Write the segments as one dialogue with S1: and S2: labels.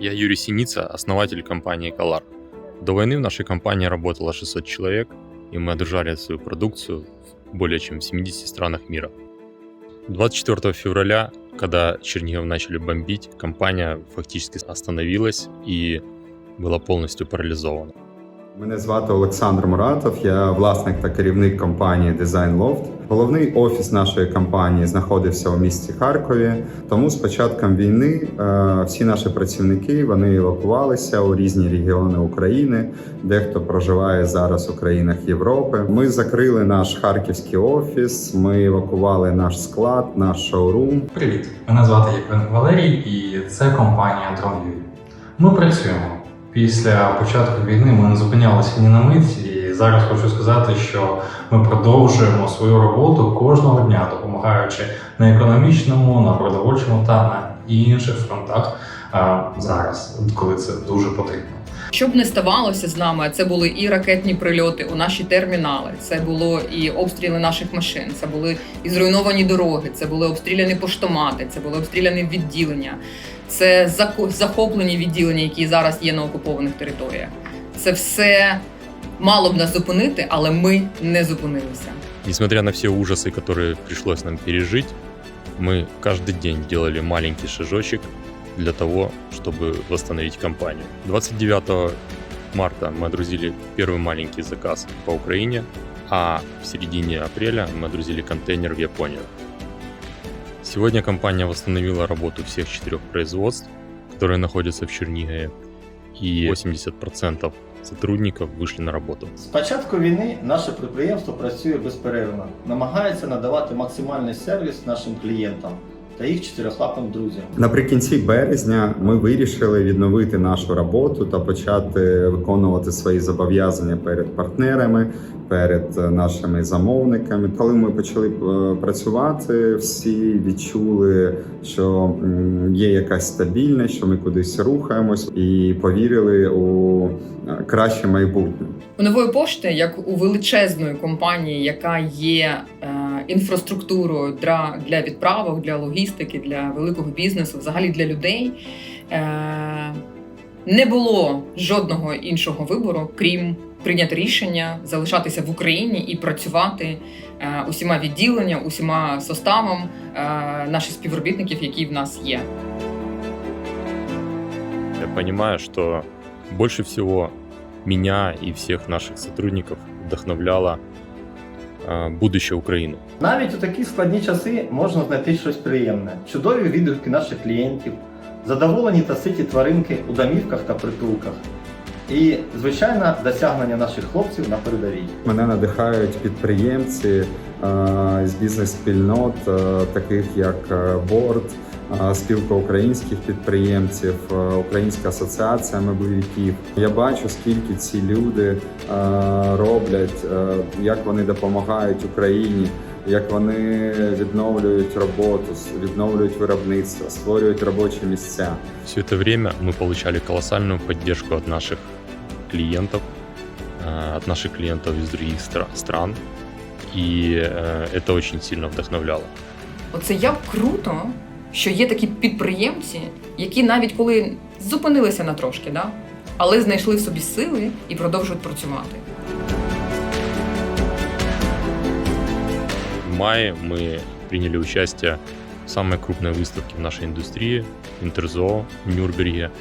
S1: Я Юрий Синица, основатель компании Collar. До войны в нашей компании работало 600 человек, и мы одержали свою продукцию в более чем в 70 странах мира. 24 февраля, когда Чернигов начали бомбить, компания фактически остановилась и была полностью парализована.
S2: Мене звати Олександр Муратов, я власник та керівник компанії Design Loft. Головний офіс нашої компанії знаходився у місті Харкові. Тому з початком війни е, всі наші працівники вони евакувалися у різні регіони України. Дехто проживає зараз у країнах Європи. Ми закрили наш харківський офіс. Ми евакували наш склад, наш шоурум.
S3: Привіт! Мене звати Євген Валерій, і це компанія DroneView. Ми працюємо. Після початку війни ми не зупинялися ні на мить, і зараз хочу сказати, що ми продовжуємо свою роботу кожного дня, допомагаючи на економічному, на продовольчому та на інших фронтах а, зараз, коли це дуже потрібно.
S4: Що б не ставалося з нами, це були і ракетні прильоти у наші термінали, це було і обстріли наших машин, це були і зруйновані дороги, це були обстріляні поштомати, це були обстріляні відділення, це зако- захоплені відділення, які зараз є на окупованих територіях. Це все мало б нас зупинити, але ми не зупинилися.
S1: Несмотря на все ужасы, которые пришлось нам пережить, мы каждый день делали маленький шажочек для того, чтобы восстановить компанию. 29 марта мы отрузили первый маленький заказ по Украине, а в середине апреля мы отрузили контейнер в Японию. Сегодня компания восстановила работу всех четырех производств, которые находятся в Чернигове, и 80% сотрудников вышли на работу.
S5: З початку війни наше підприємство працює безперервно, намагається надавати максимальний сервіс нашим клієнтам та їх чотирьохлапим друзям.
S2: Наприкінці березня ми вирішили відновити нашу роботу та почати виконувати свої зобов'язання перед партнерами, перед е, нашими замовниками. Коли ми почали е, працювати, всі відчули, що є якась стабільність, що ми кудись рухаємось, і повірили у е, краще майбутнє.
S4: У нової пошти, як у величезної компанії, яка є інфраструктурою для, для відправок, для логістики, для великого бізнесу, взагалі для людей, е, не було жодного іншого вибору, крім прийняти рішення залишатися в Україні і працювати е, усіма відділенням, усіма составом е, наших співробітників, які в нас є.
S1: Я понимаю, что больше всего меня и всех наших сотрудников вдохновляло э, будущее Украины.
S5: Навіть у такі складні часи можна знайти щось приємне, чудові відгуки наших клієнтів, задоволені та ситі тваринки у домівках та притулках. І, звичайно, досягнення наших хлопців на передовій.
S2: Мене надихають підприємці е, з бізнес-спільнот, е, таких як Борт. Борд, е, спілка українських підприємців, е, Українська асоціація меблевиків. Я бачу, скільки ці люди е, роблять, е, як вони допомагають Україні. Як вони відновлюють роботу, відновлюють виробництво, створюють робочі місця.
S1: Все это время мы получали колоссальную поддержку от наших клиентов, э, от наших клиентов из других стра- стран, и э, это очень сильно вдохновляло.
S4: Оце як круто, що є такі підприємці, які навіть коли зупинилися на трошки, да? але знайшли в собі сили і продовжують працювати.
S1: В мае мы приняли участие в самой крупной выставке в нашей индустрии Интерзоо в Нюрнберге,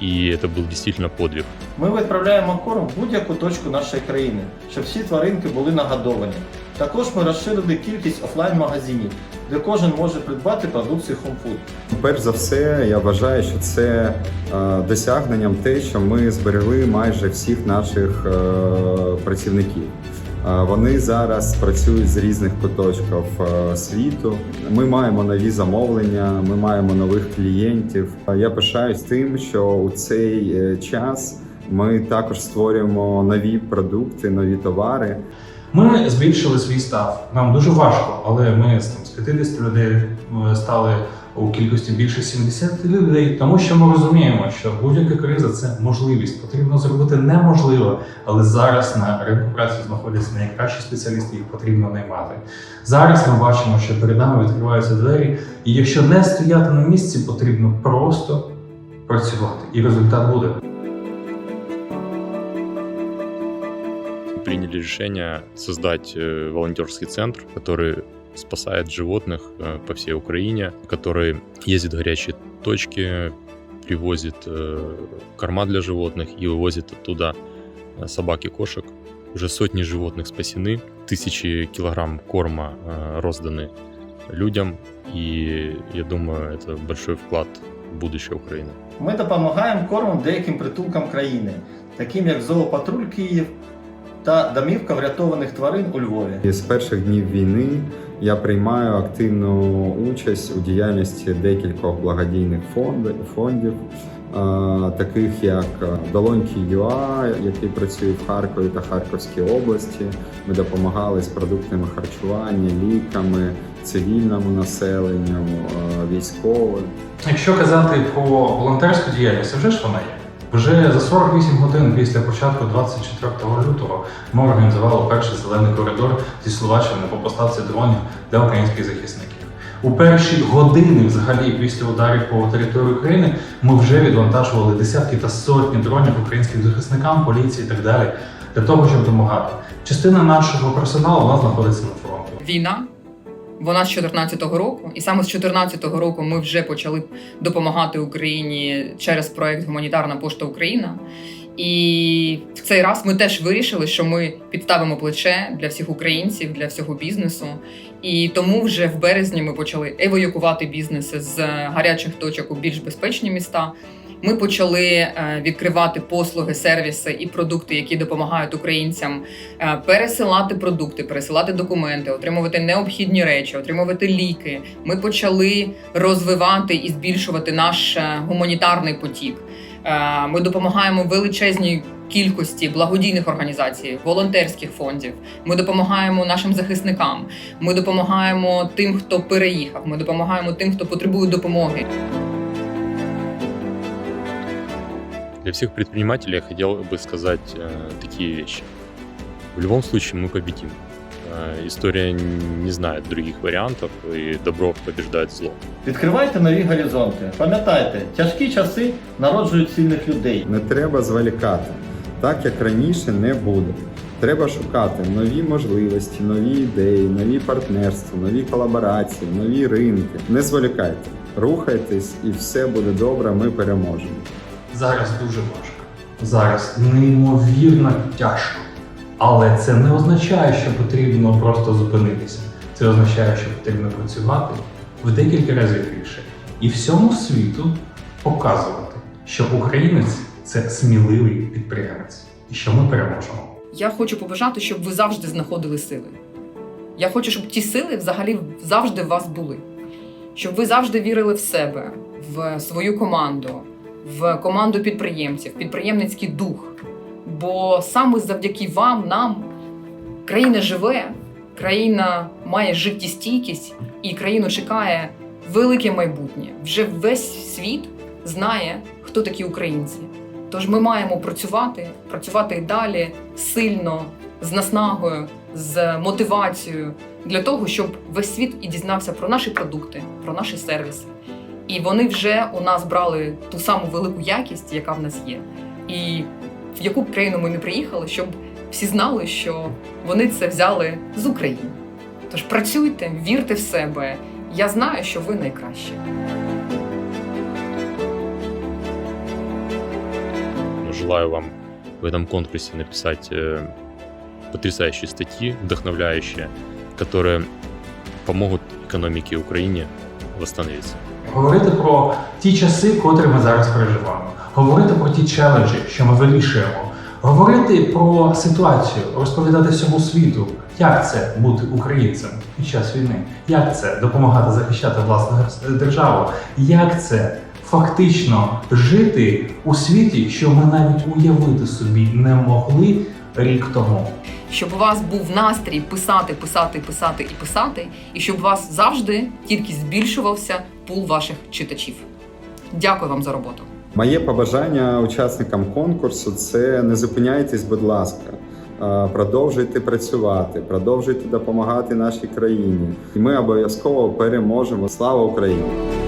S1: и это был действительно подвиг.
S5: Ми відправляємо корм в будь-яку точку нашої країни, щоб всі тваринки були нагодовані. Також ми розширили кількість офлайн-магазинів, де кожен може придбати продукцію Home Food.
S2: Перш за все, я вважаю, що це е, досягненням те, що ми зберегли майже всіх наших е, працівників. Е, Вони зараз працюють з різних куточків світу. Ми маємо нові замовлення, ми маємо нових клієнтів. Я пишаюсь тим, що у цей час ми також створюємо нові продукти, нові товари.
S3: Ми збільшили свій став. Нам дуже важко, але ми з, там, з 50 людей е, стали у кількості більше 70 людей, тому що ми розуміємо, що будь-яка криза це можливість. Потрібно зробити неможливе, але зараз на ринку праці знаходяться найкращі спеціалісти, їх потрібно наймати. Зараз ми бачимо, що перед нами відкриваються двері, і якщо не стояти на місці, потрібно просто працювати, і результат буде.
S1: Приняли решение создать э, волонтерский центр, который спасает животных э, по всей Украине, который ездит в горячие точки, привозит э, корма для животных и вывозит оттуда э, собак и кошек. Уже сотни животных спасены, тысячи килограмм корма э, розданы людям, и я думаю, это большой вклад в будущее Украины.
S5: Ми допомагаємо кормом деяким притулкам країни, таким як Зоопатруль Київ та домівка врятованих тварин у Львові.
S2: І з перших днів війни я приймаю активну участь у діяльності декількох благодійних фондів, е, таких як Долоньки ЮА, який працює в Харкові та Харківській області. Ми допомагали з продуктами харчування, ліками, цивільному населенню, е, військовим.
S3: Якщо казати про волонтерську діяльність, вже ж вона є. Вже за 48 годин після початку 24 лютого ми організували перший зелений коридор зі Словаччини по поставці дронів для українських захисників. У перші години, взагалі, після ударів по території України, ми вже відвантажували десятки та сотні дронів українським захисникам, поліції і так далі, для того, щоб допомагати. Частина нашого персоналу у нас знаходиться на фронті.
S4: Війна. Вона з 14-го року, і саме з 14-го року ми вже почали допомагати Україні через проект Гуманітарна пошта Україна. І в цей раз ми теж вирішили, що ми підставимо плече для всіх українців, для всього бізнесу. І тому вже в березні ми почали евакуювати бізнеси з гарячих точок у більш безпечні міста. Ми почали е, відкривати послуги, сервіси і продукти, які допомагають українцям е, пересилати продукти, пересилати документи, отримувати необхідні речі, отримувати ліки. Ми почали розвивати і збільшувати наш е, гуманітарний потік. Ми допомагаємо величезній кількості благодійних організацій, волонтерських фондів. Ми допомагаємо нашим захисникам. Ми допомагаємо тим, хто переїхав. Ми допомагаємо тим, хто потребує допомоги.
S1: Для всех предпринимателей я хотел бы сказать э, такие вещи. В любом случае мы победим. Э, история не знает других вариантов, и добро побеждает зло.
S5: Відкривайте нові горизонти. Пам'ятайте, тяжкі часи народжують сильних людей.
S2: Не треба зволікати, так як раніше не буде. Треба шукати нові можливості, нові ідеї, нові партнерства, нові колаборації, нові ринки. Не зволікайте, рухайтесь, і все буде добре. Ми переможемо.
S3: Зараз дуже важко. Зараз неймовірно тяжко. Але це не означає, що потрібно просто зупинитися. Це означає, що потрібно працювати в декілька разів більше. І всьому світу показувати, що українець це сміливий підприємець, і що ми переможемо.
S4: Я хочу побажати, щоб ви завжди знаходили сили. Я хочу, щоб ті сили взагалі завжди в вас були. Щоб ви завжди вірили в себе, в свою команду, в команду підприємців, підприємницький дух. Бо саме завдяки вам, нам, країна живе, країна має життєстійкість і країну чекає велике майбутнє. Вже весь світ знає, хто такі українці. Тож ми маємо працювати, працювати далі сильно, з наснагою, з мотивацією для того, щоб весь світ і дізнався про наші продукти, про наші сервіси. І вони вже у нас брали ту саму велику якість, яка в нас є. І в яку б країну ми не приїхали, щоб всі знали, що вони це взяли з України. Тож працюйте, вірте в себе. Я знаю, що ви найкращі.
S1: Желаю вам в этом конкурсе написать э, потрясающие статьи, вдохновляющие, которые помогут экономике Украины восстановиться.
S3: Говорити про ті часи, котрі ми зараз переживаємо, говорити про ті челенджі, що ми вирішуємо, говорити про ситуацію, розповідати всьому світу, як це бути українцем під час війни, як це допомагати захищати власну державу, як це фактично жити у світі, що ми навіть уявити собі не могли рік тому.
S4: щоб у вас був настрій писати, писати, писати і писати, і щоб у вас завжди тільки збільшувався пул ваших читачів. Дякую вам за роботу.
S2: Моє побажання учасникам конкурсу це не зупиняйтесь, будь ласка. Продовжуйте працювати, продовжуйте допомагати нашій країні, і ми обов'язково переможемо. Слава Україні!